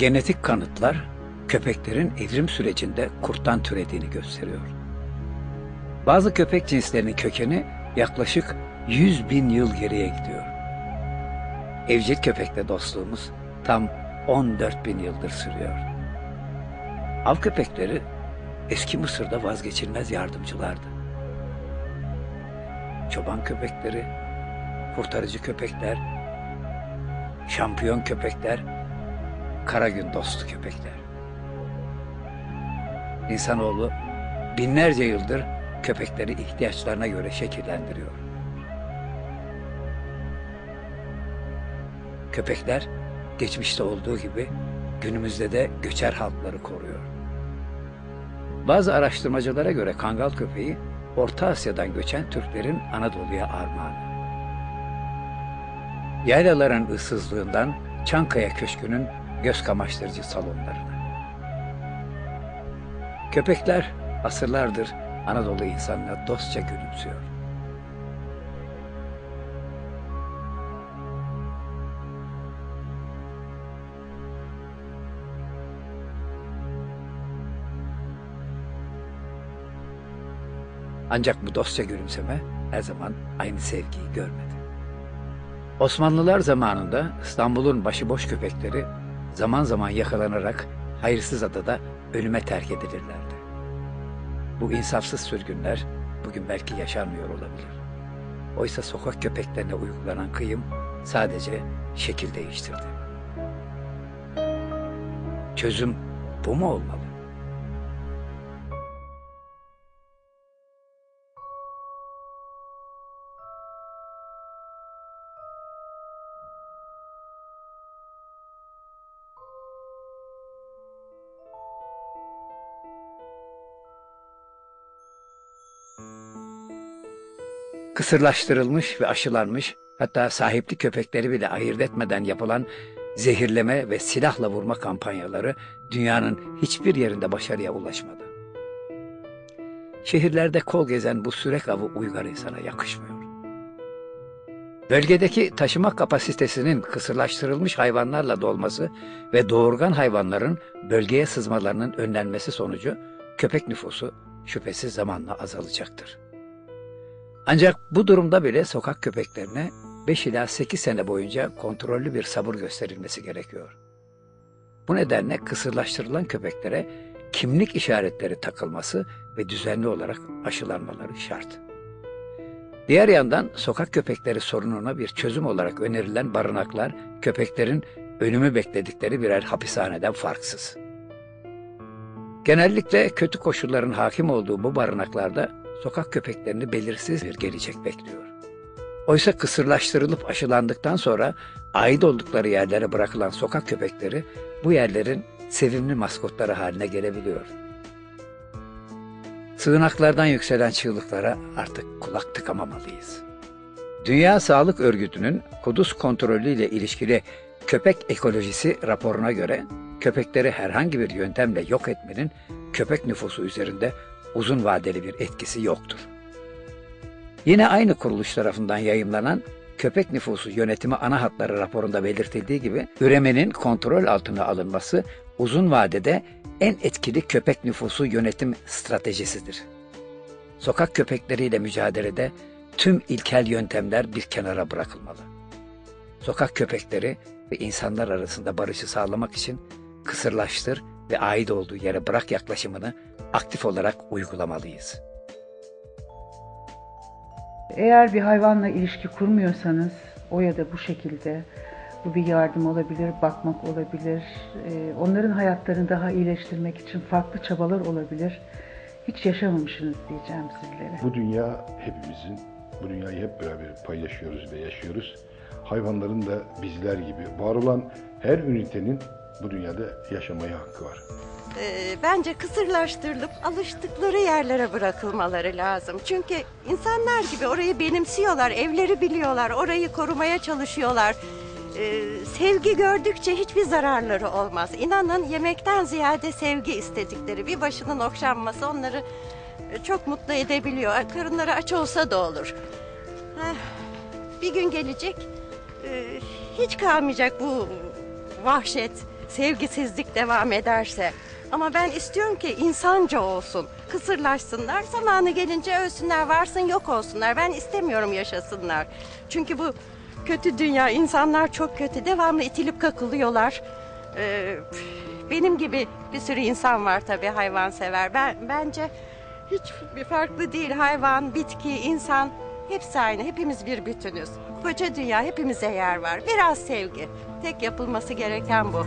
Genetik kanıtlar köpeklerin evrim sürecinde kurttan türediğini gösteriyor. Bazı köpek cinslerinin kökeni yaklaşık 100 bin yıl geriye gidiyor. Evcil köpekle dostluğumuz tam 14 bin yıldır sürüyor. Av köpekleri eski Mısır'da vazgeçilmez yardımcılardı. Çoban köpekleri, kurtarıcı köpekler, şampiyon köpekler, kara gün dostu köpekler. İnsanoğlu binlerce yıldır köpekleri ihtiyaçlarına göre şekillendiriyor. Köpekler geçmişte olduğu gibi günümüzde de göçer halkları koruyor. Bazı araştırmacılara göre kangal köpeği Orta Asya'dan göçen Türklerin Anadolu'ya armağanı. Yaylaların ıssızlığından Çankaya Köşkü'nün göz kamaştırıcı salonlarına. Köpekler asırlardır Anadolu insanına dostça gülümsüyor. Ancak bu dostça gülümseme her zaman aynı sevgiyi görmedi. Osmanlılar zamanında İstanbul'un başıboş köpekleri zaman zaman yakalanarak hayırsız adada ölüme terk edilirlerdi. Bu insafsız sürgünler bugün belki yaşanmıyor olabilir. Oysa sokak köpeklerine uygulanan kıyım sadece şekil değiştirdi. Çözüm bu mu olmalı? Kısırlaştırılmış ve aşılanmış hatta sahipli köpekleri bile ayırt etmeden yapılan zehirleme ve silahla vurma kampanyaları dünyanın hiçbir yerinde başarıya ulaşmadı. Şehirlerde kol gezen bu sürek avı uygar insana yakışmıyor. Bölgedeki taşıma kapasitesinin kısırlaştırılmış hayvanlarla dolması ve doğurgan hayvanların bölgeye sızmalarının önlenmesi sonucu köpek nüfusu şüphesiz zamanla azalacaktır. Ancak bu durumda bile sokak köpeklerine 5 ila 8 sene boyunca kontrollü bir sabır gösterilmesi gerekiyor. Bu nedenle kısırlaştırılan köpeklere kimlik işaretleri takılması ve düzenli olarak aşılanmaları şart. Diğer yandan sokak köpekleri sorununa bir çözüm olarak önerilen barınaklar köpeklerin ölümü bekledikleri birer hapishaneden farksız. Genellikle kötü koşulların hakim olduğu bu barınaklarda sokak köpeklerini belirsiz bir gelecek bekliyor. Oysa kısırlaştırılıp aşılandıktan sonra ait oldukları yerlere bırakılan sokak köpekleri bu yerlerin sevimli maskotları haline gelebiliyor. Sığınaklardan yükselen çığlıklara artık kulak tıkamamalıyız. Dünya Sağlık Örgütü'nün Kudüs kontrolü ile ilişkili köpek ekolojisi raporuna göre köpekleri herhangi bir yöntemle yok etmenin köpek nüfusu üzerinde uzun vadeli bir etkisi yoktur. Yine aynı kuruluş tarafından yayımlanan köpek nüfusu yönetimi ana hatları raporunda belirtildiği gibi üremenin kontrol altına alınması uzun vadede en etkili köpek nüfusu yönetim stratejisidir. Sokak köpekleriyle mücadelede tüm ilkel yöntemler bir kenara bırakılmalı. Sokak köpekleri ve insanlar arasında barışı sağlamak için kısırlaştır ve ait olduğu yere bırak yaklaşımını aktif olarak uygulamalıyız. Eğer bir hayvanla ilişki kurmuyorsanız o ya da bu şekilde bu bir yardım olabilir, bakmak olabilir, e, onların hayatlarını daha iyileştirmek için farklı çabalar olabilir. Hiç yaşamamışsınız diyeceğim sizlere. Bu dünya hepimizin, bu dünyayı hep beraber paylaşıyoruz ve yaşıyoruz. Hayvanların da bizler gibi var olan her ünitenin bu dünyada yaşamaya hakkı var. Ee, bence kısırlaştırılıp alıştıkları yerlere bırakılmaları lazım. Çünkü insanlar gibi orayı benimsiyorlar, evleri biliyorlar, orayı korumaya çalışıyorlar. Ee, sevgi gördükçe hiçbir zararları olmaz. İnanın yemekten ziyade sevgi istedikleri bir başının okşanması onları e, çok mutlu edebiliyor. Karınları aç olsa da olur. Bir gün gelecek e, hiç kalmayacak bu vahşet, sevgisizlik devam ederse. Ama ben istiyorum ki insanca olsun. Kısırlaşsınlar, zamanı gelince ölsünler, varsın yok olsunlar. Ben istemiyorum yaşasınlar. Çünkü bu kötü dünya, insanlar çok kötü. Devamlı itilip kakılıyorlar. Ee, benim gibi bir sürü insan var tabii hayvansever. Ben bence hiç bir farklı değil. Hayvan, bitki, insan hepsi aynı. Hepimiz bir bütünüz. Koca dünya hepimize yer var. Biraz sevgi. Tek yapılması gereken bu.